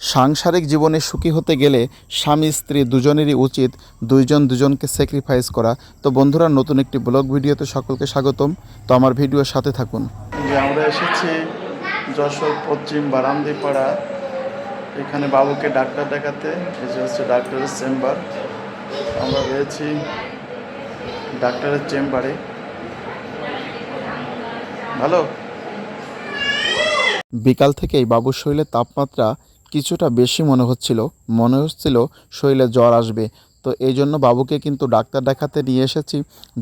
সাংসারিক জীবনে সুখী হতে গেলে স্বামী স্ত্রী দুজনেরই উচিত দুইজন দুজনকে স্যাক্রিফাইস করা। তো বন্ধুরা নতুন একটি ব্লগ ভিডিওতে সকলকে স্বাগতম। তো আমার ভিডিওর সাথে থাকুন। যে আমরা এসেছি যশোর পশ্চিম বারান্দিপাড়া। এখানে বাবুকে ডাক্তার দেখাতে। এই যে হচ্ছে ডাক্তারের চেম্বার। আমরা রয়েছি ডাক্তারের চেম্বারে। ভালো? বিকাল থেকেই বাবুর শরীরের তাপমাত্রা কিছুটা বেশি মনে হচ্ছিল। মনে হচ্ছিল শরীরে জ্বর আসবে। তো এই জন্য বাবুকে কিন্তু ডাক্তার দেখাতে নিয়ে এসেছি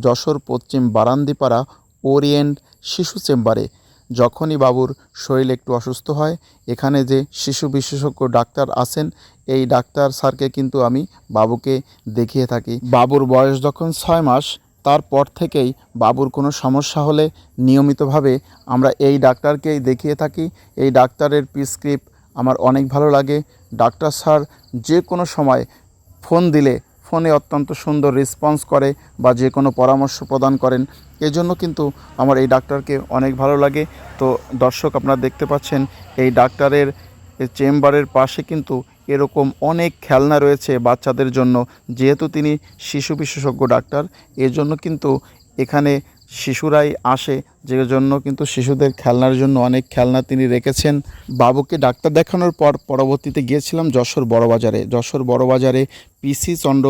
যশোর পশ্চিম বারান্দিপাড়া ওরিয়েন্ট শিশু চেম্বারে। যখনই বাবুর শরীর একটু অসুস্থ হয়, এখানে যে শিশু বিশেষজ্ঞ ডাক্তার আছেন, এই ডাক্তার স্যারকে কিন্তু আমি বাবুকে দেখিয়ে থাকি। বাবুর বয়স যখন ছয় মাস, তারপর থেকেই বাবুর কোনো সমস্যা হলে নিয়মিতভাবে আমরা এই ডাক্তারকেই দেখিয়ে থাকি। এই ডাক্তারের প্রিসক্রিপ্ট আমার অনেক ভালো লাগে। ডাক্তার স্যার যে কোনো সময় ফোন দিলে, ফোনে অত্যন্ত সুন্দর রেসপন্স করে বা যে কোনো পরামর্শ প্রদান করেন। এজন্য কিন্তু আমার এই ডাক্তারকে অনেক ভালো লাগে। তো দর্শক আপনারা দেখতে পাচ্ছেন, এই ডাক্তারের চেম্বারের পাশে কিন্তু এরকম অনেক খেলনা রয়েছে বাচ্চাদের জন্য। যেহেতু তিনি শিশু বিশেষজ্ঞ ডাক্তার, এজন্য কিন্তু এখানে শিশুরাই আসে যে জন্য কিন্তু শিশুদের খেলনার জন্য অনেক খেলনা তিনি রেখেছেন। বাবুকে ডাক্তার দেখানোর পর পরবর্তীতে গিয়েছিলাম যশোর বড়বাজারে। যশোর বড়বাজারে পিসি চন্দ্র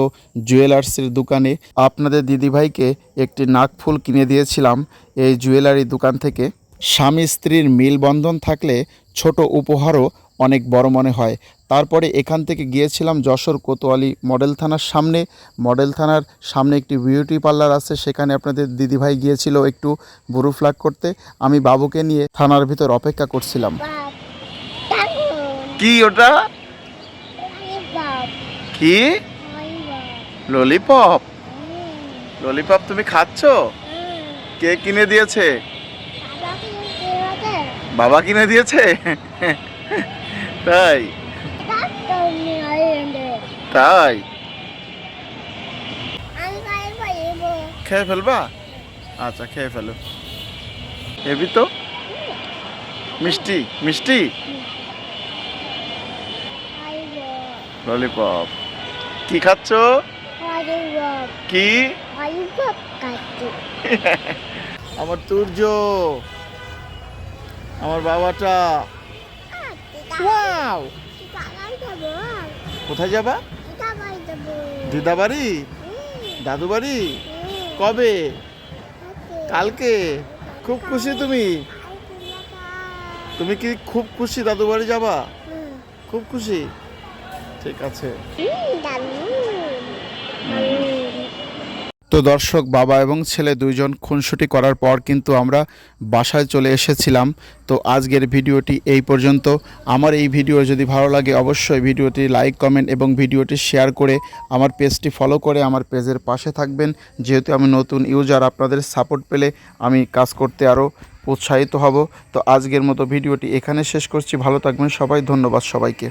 জুয়েলার্সের দোকানে আপনাদের দিদিভাইকে একটি নাকফুল কিনে দিয়েছিলাম এই জুয়েলারি দোকান থেকে। স্বামী স্ত্রীর মিলবন্ধন থাকলে ছোট উপহারও অনেক বড় মনে হয়। তারপরে এখান থেকে গিয়েছিলাম যশোর কোতোয়ালি মডেল থানার সামনে। মডেল থানার সামনে একটি বিউটি পার্লার আছে সেখানে আপনাদের দিদিভাই গিয়েছিল একটু বুরু ফ্ল্যাগ করতে। আমি বাবুকে নিয়ে থানার ভিতর অপেক্ষা করছিলাম। কি ওটা? কি? ললিপপ? ললিপপ তুমি খাচ্ছ? কে কিনে দিয়েছে। বাবা কিনে দিয়েছে? তাই? তাই? খেয়ে ফেলবা? আচ্ছা খেয়ে ফেলো। হেবি তো? মিষ্টি? মিষ্টি? ললিপপ। কি খাচ্ছ? কি? আমার তুর্য। আমার বাবাটা। ওয়াও! কোথায় যাবা? দিদা বাড়ি দাদু বাড়ি কবে? কালকে? খুব খুশি তুমি? তুমি কি খুব খুশি দাদু বাড়ি যাবা খুব খুশি? ঠিক আছে। তো দর্শক, বাবা এবং ছেলে দুইজন খুনসুটি করার পর কিন্তু আমরা বাসায় চলে এসেছিলাম। তো আজকের ভিডিওটি এই পর্যন্ত। আমার এই ভিডিও যদি ভালো লাগে অবশ্যই ভিডিওটি লাইক, কমেন্ট এবং ভিডিওটি শেয়ার করে আমার পেজটি ফলো করে আমার পেজের পাশে থাকবেন। যেহেতু আমি নতুন ইউজার, আপনাদের সাপোর্ট পেলে আমি কাজ করতে আরও উৎসাহিত হব। তো আজকের মতো ভিডিওটি এখানে শেষ করছি। ভালো থাকবেন সবাই। ধন্যবাদ সবাইকে।